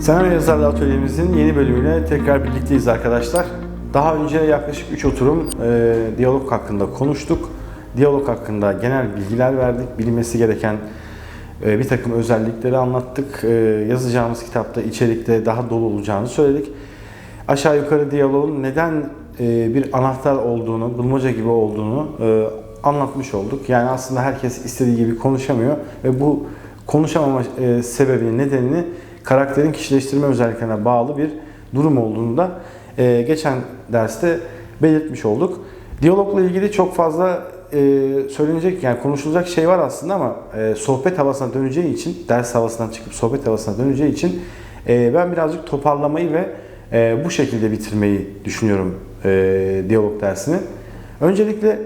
Senaryo Yazarlığı Atölyemizin yeni bölümüyle tekrar birlikteyiz arkadaşlar. Daha önce yaklaşık 3 oturum e, diyalog hakkında konuştuk. Diyalog hakkında genel bilgiler verdik. Bilinmesi gereken e, bir takım özellikleri anlattık. E, yazacağımız kitapta içerikte daha dolu olacağını söyledik. Aşağı yukarı diyaloğun neden e, bir anahtar olduğunu, bulmaca gibi olduğunu e, anlatmış olduk. Yani aslında herkes istediği gibi konuşamıyor ve bu konuşamama e, sebebinin nedenini karakterin kişileştirme özelliklerine bağlı bir durum olduğunu da e, geçen derste belirtmiş olduk. Diyalogla ilgili çok fazla e, söylenecek yani konuşulacak şey var aslında ama e, sohbet havasına döneceği için ders havasından çıkıp sohbet havasına döneceği için e, ben birazcık toparlamayı ve e, bu şekilde bitirmeyi düşünüyorum e, diyalog dersini. Öncelikle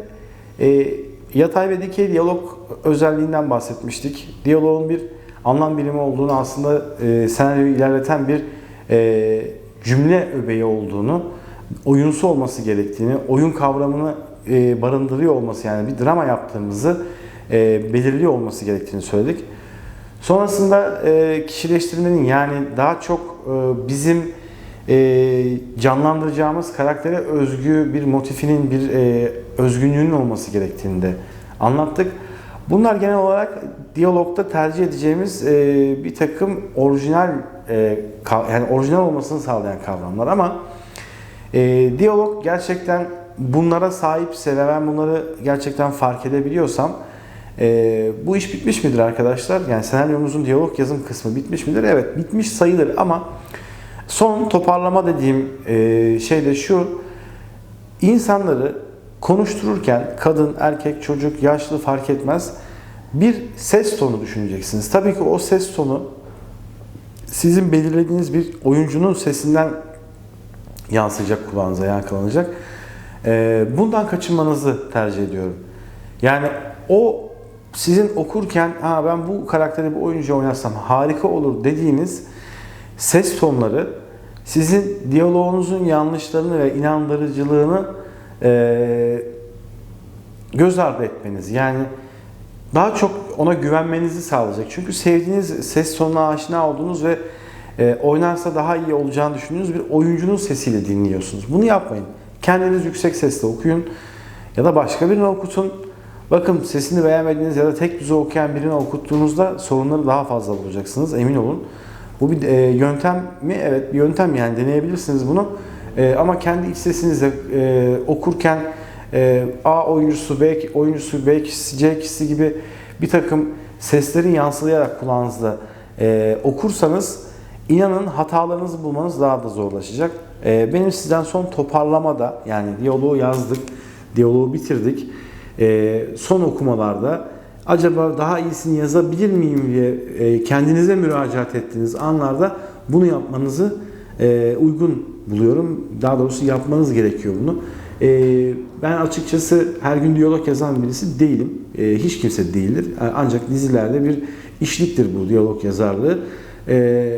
e, yatay ve dikey diyalog özelliğinden bahsetmiştik. Diyaloğun bir anlam bilimi olduğunu aslında e, senaryoyu ilerleten bir e, cümle öbeği olduğunu, oyunsu olması gerektiğini, oyun kavramını e, barındırıyor olması yani bir drama yaptığımızı e, belirliyor olması gerektiğini söyledik. Sonrasında e, kişileştirmenin yani daha çok e, bizim e, canlandıracağımız karaktere özgü bir motifinin, bir e, özgünlüğünün olması gerektiğini de anlattık. Bunlar genel olarak diyalogda tercih edeceğimiz e, bir takım orijinal e, yani orijinal olmasını sağlayan kavramlar ama e, diyalog gerçekten bunlara sahipse ve ben bunları gerçekten fark edebiliyorsam e, bu iş bitmiş midir arkadaşlar? Yani senaryomuzun diyalog yazım kısmı bitmiş midir? Evet bitmiş sayılır ama son toparlama dediğim e, şey de şu insanları konuştururken kadın, erkek, çocuk, yaşlı fark etmez bir ses tonu düşüneceksiniz. Tabii ki o ses tonu sizin belirlediğiniz bir oyuncunun sesinden yansıyacak kulağınıza, yankılanacak. Ee, bundan kaçınmanızı tercih ediyorum. Yani o sizin okurken ha ben bu karakteri bu oyuncuya oynarsam harika olur dediğiniz ses tonları sizin diyaloğunuzun yanlışlarını ve inandırıcılığını e, göz ardı etmeniz. Yani daha çok ona güvenmenizi sağlayacak. Çünkü sevdiğiniz ses tonuna aşina olduğunuz ve e, oynarsa daha iyi olacağını düşündüğünüz bir oyuncunun sesiyle dinliyorsunuz. Bunu yapmayın. Kendiniz yüksek sesle okuyun ya da başka birini okutun. Bakın sesini beğenmediğiniz ya da tek düze okuyan birini okuttuğunuzda sorunları daha fazla bulacaksınız. Emin olun. Bu bir e, yöntem mi? Evet bir yöntem yani deneyebilirsiniz bunu. E, ama kendi iç sesinizle e, okurken e, A oyuncusu, B oyuncusu, B kişisi, C kişisi gibi bir takım seslerin yansılayarak kulağınızda e, okursanız inanın hatalarınızı bulmanız daha da zorlaşacak. E, benim sizden son toparlamada yani diyaloğu yazdık, diyaloğu bitirdik. E, son okumalarda acaba daha iyisini yazabilir miyim diye e, kendinize müracaat ettiğiniz anlarda bunu yapmanızı e, uygun buluyorum. Daha doğrusu yapmanız gerekiyor bunu. E, ben açıkçası her gün diyalog yazan birisi değilim. E, hiç kimse değildir. Ancak dizilerde bir işliktir bu diyalog yazarlığı.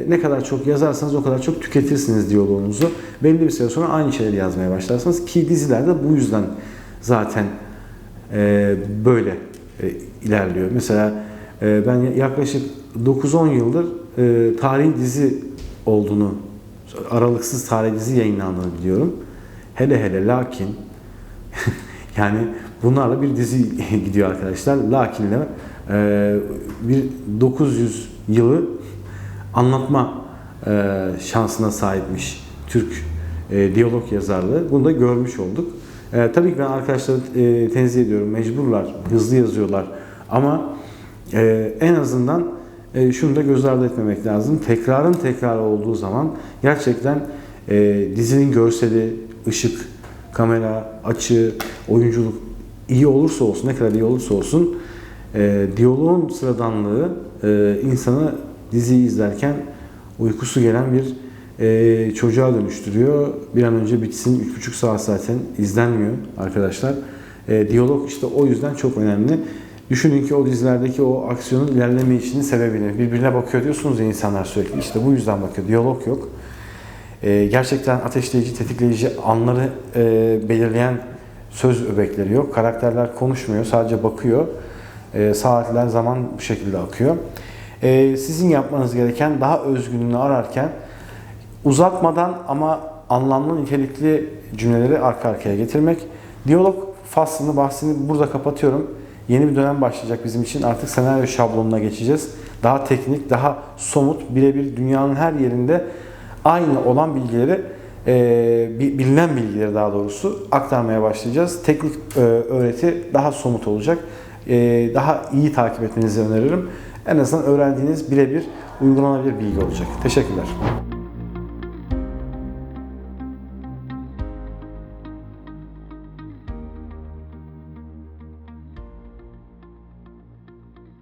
Ne kadar çok yazarsanız o kadar çok tüketirsiniz diyaloğunuzu. Belli bir süre sonra aynı şeyleri yazmaya başlarsınız ki dizilerde bu yüzden zaten e, böyle e, ilerliyor. Mesela e, ben yaklaşık 9-10 yıldır e, tarihi dizi olduğunu, aralıksız tarihi dizi yayınlandığını biliyorum. Hele hele lakin yani bunlarla bir dizi gidiyor arkadaşlar. Lakinle e, bir 900 yılı anlatma e, şansına sahipmiş Türk e, diyalog yazarlığı. Bunu da görmüş olduk. E, tabii ki ben arkadaşları e, tenzih ediyorum. Mecburlar, hızlı yazıyorlar. Ama e, en azından e, şunu da göz ardı etmemek lazım. Tekrarın tekrarı olduğu zaman gerçekten e, dizinin görseli, ışık, kamera, açı, oyunculuk iyi olursa olsun, ne kadar iyi olursa olsun e, diyaloğun sıradanlığı e, insanı diziyi izlerken uykusu gelen bir e, çocuğa dönüştürüyor. Bir an önce bitsin. 3,5 saat zaten izlenmiyor arkadaşlar. E, diyalog işte o yüzden çok önemli. Düşünün ki o dizilerdeki o aksiyonun ilerlemeyişinin sebebini birbirine bakıyor diyorsunuz ya insanlar sürekli. İşte bu yüzden bakıyor. Diyalog yok. E, gerçekten ateşleyici, tetikleyici anları e, belirleyen söz öbekleri yok. Karakterler konuşmuyor, sadece bakıyor. E, saatler zaman bu şekilde akıyor. E, sizin yapmanız gereken daha özgünlüğünü ararken uzatmadan ama anlamlı nitelikli cümleleri arka arkaya getirmek. Diyalog faslını bahsini burada kapatıyorum. Yeni bir dönem başlayacak bizim için. Artık senaryo şablonuna geçeceğiz. Daha teknik, daha somut, birebir dünyanın her yerinde aynı olan bilgileri, e, bi- bilinen bilgileri daha doğrusu aktarmaya başlayacağız. Teknik e, öğreti daha somut olacak. E, daha iyi takip etmenizi öneririm. En azından öğrendiğiniz birebir uygulanabilir bilgi olacak. Teşekkürler.